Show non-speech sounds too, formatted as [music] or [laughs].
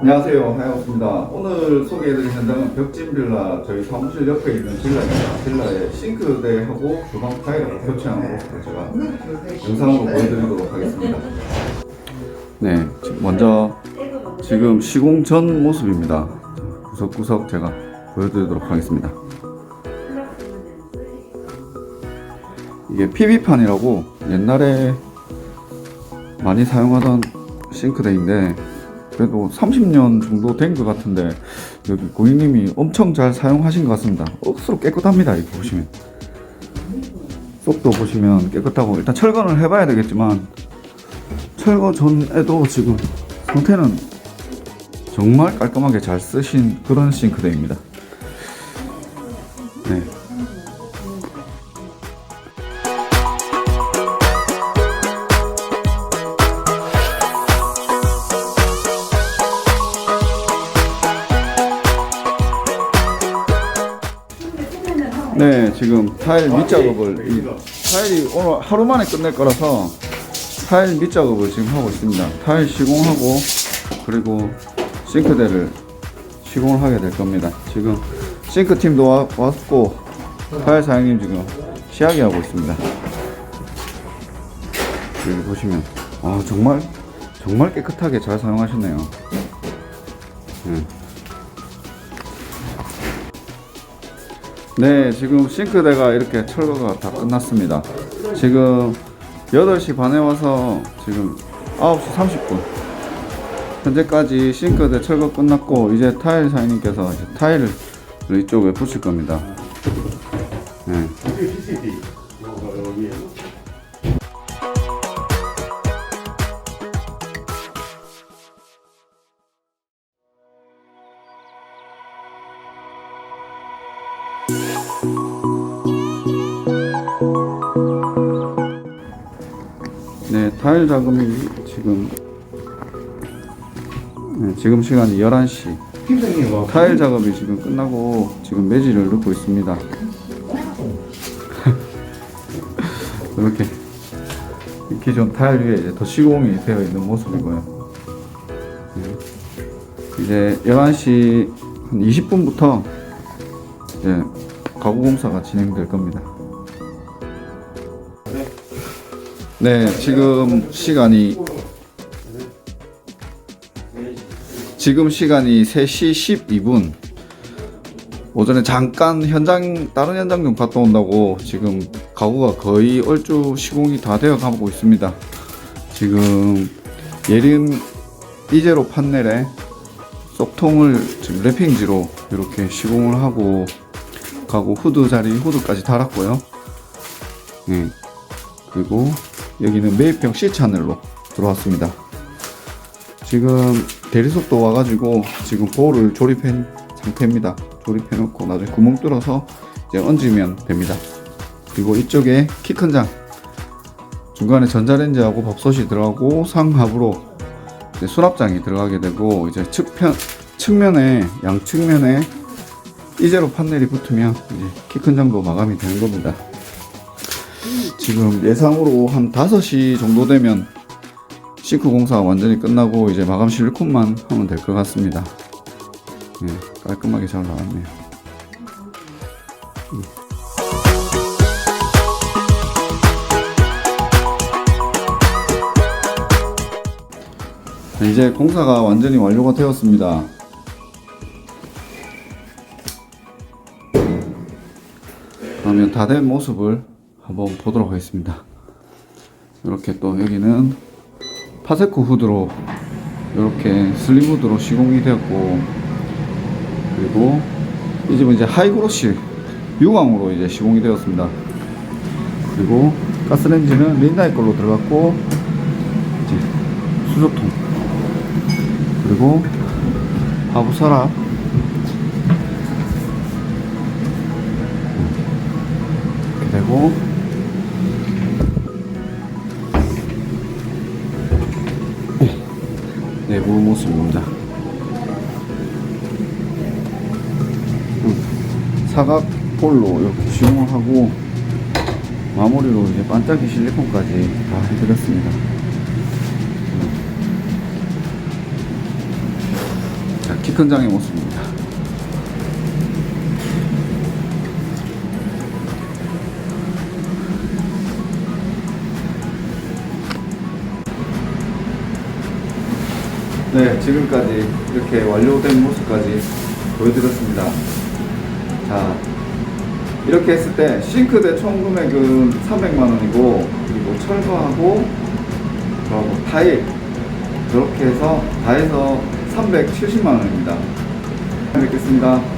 안녕하세요. 하영수입니다. 오늘 소개해드릴 현장은 벽진 빌라 저희 사무실 옆에 있는 빌라입니다. 빌라의 싱크대하고 주방 타일을 교체하는 모습을 제가 영상으로 보여드리도록 하겠습니다. 네, 지- 먼저 지금 시공 전 모습입니다. 구석구석 제가 보여드리도록 하겠습니다. 이게 PB판이라고 옛날에 많이 사용하던 싱크대인데 그래도 30년 정도 된 것 같은데 여기 고객님이 엄청 잘 사용하신 것 같습니다. 억수로 깨끗합니다. 이거 보시면 속도 보시면 깨끗하고 일단 철거는 해봐야 되겠지만 철거 전에도 지금 상태는 정말 깔끔하게 잘 쓰신 그런 싱크대입니다. 네. 네, 지금 타일 밑작업을 이 타일이 오늘 하루 만에 끝낼 거라서 타일 밑작업을 지금 하고 있습니다. 타일 시공하고 그리고 싱크대를 시공을 하게 될 겁니다. 지금 싱크 팀도 와, 왔고 타일 사장님 지금 시야기 하고 있습니다. 여기 보시면 아 정말 정말 깨끗하게 잘 사용하셨네요. 네. 네, 지금 싱크대가 이렇게 철거가 다 끝났습니다. 지금 8시 반에 와서 지금 9시 30분. 현재까지 싱크대 철거 끝났고, 이제 타일 사장님께서 이제 타일을 이쪽에 붙일 겁니다. 네. 네, 타일 작업이 지금 네, 지금 시간이 11시. 타일 작업이 지금 끝나고 지금 매질을 넣고 있습니다. [laughs] 이렇게 기존 타일 위에 이제 더 시공이 되어 있는 모습이고요. 네. 이제 11시 한 20분부터 이제 가구 공사가 진행될 겁니다. 네, 지금 시간이 지금 시간이 3시 12분. 오전에 잠깐 현장 다른 현장 좀 갔다 온다고 지금 가구가 거의 얼추 시공이 다 되어 가고 있습니다. 지금 예림 이제로 판넬에 쏙통을 지금 랩핑지로 이렇게 시공을 하고 가구 후드 자리 후드까지 달았고요. 네. 그리고 여기는 매입형 C 채널로 들어왔습니다. 지금 대리석도 와가지고 지금 볼을 조립한 상태입니다. 조립해놓고 나중에 구멍 뚫어서 이제 얹으면 됩니다. 그리고 이쪽에 키 큰 장 중간에 전자레인지하고 밥솥이 들어가고 상하부로 수납장이 들어가게 되고 이제 측편 측면에 양측면에 이제로 판넬이 붙으면 이제 키큰 장도 마감이 되는 겁니다. 지금 예상으로 한 5시 정도 되면 싱크 공사가 완전히 끝나고 이제 마감 실리콘만 하면 될 것 같습니다. 네, 깔끔하게 잘 나왔네요. 음. 네, 이제 공사가 완전히 완료가 되었습니다. 그러면 다 된 모습을 한번 보도록 하겠습니다. 이렇게 또 여기는 파세코 후드로 이렇게 슬림 후드로 시공이 되었고 그리고 이 집은 이제 하이그로시 유광으로 이제 시공이 되었습니다. 그리고 가스레인지는 린나이 걸로 들어갔고 이제 수저통 그리고 하부 서랍 하고 내부 네, 네, 모습입니다. 음, 사각 볼로 이렇게 시공을 하고 마무리로 이제 반짝이 실리콘까지 다 해드렸습니다. 음. 키큰 장의 모습입니다. 네, 지금까지 이렇게 완료된 모습까지 보여드렸습니다. 자, 이렇게 했을 때 싱크대 총 금액은 300만 원이고 그리고 철거하고 그리고 타일 그렇게 해서 다 해서 370만 원입니다. 뵙겠습니다.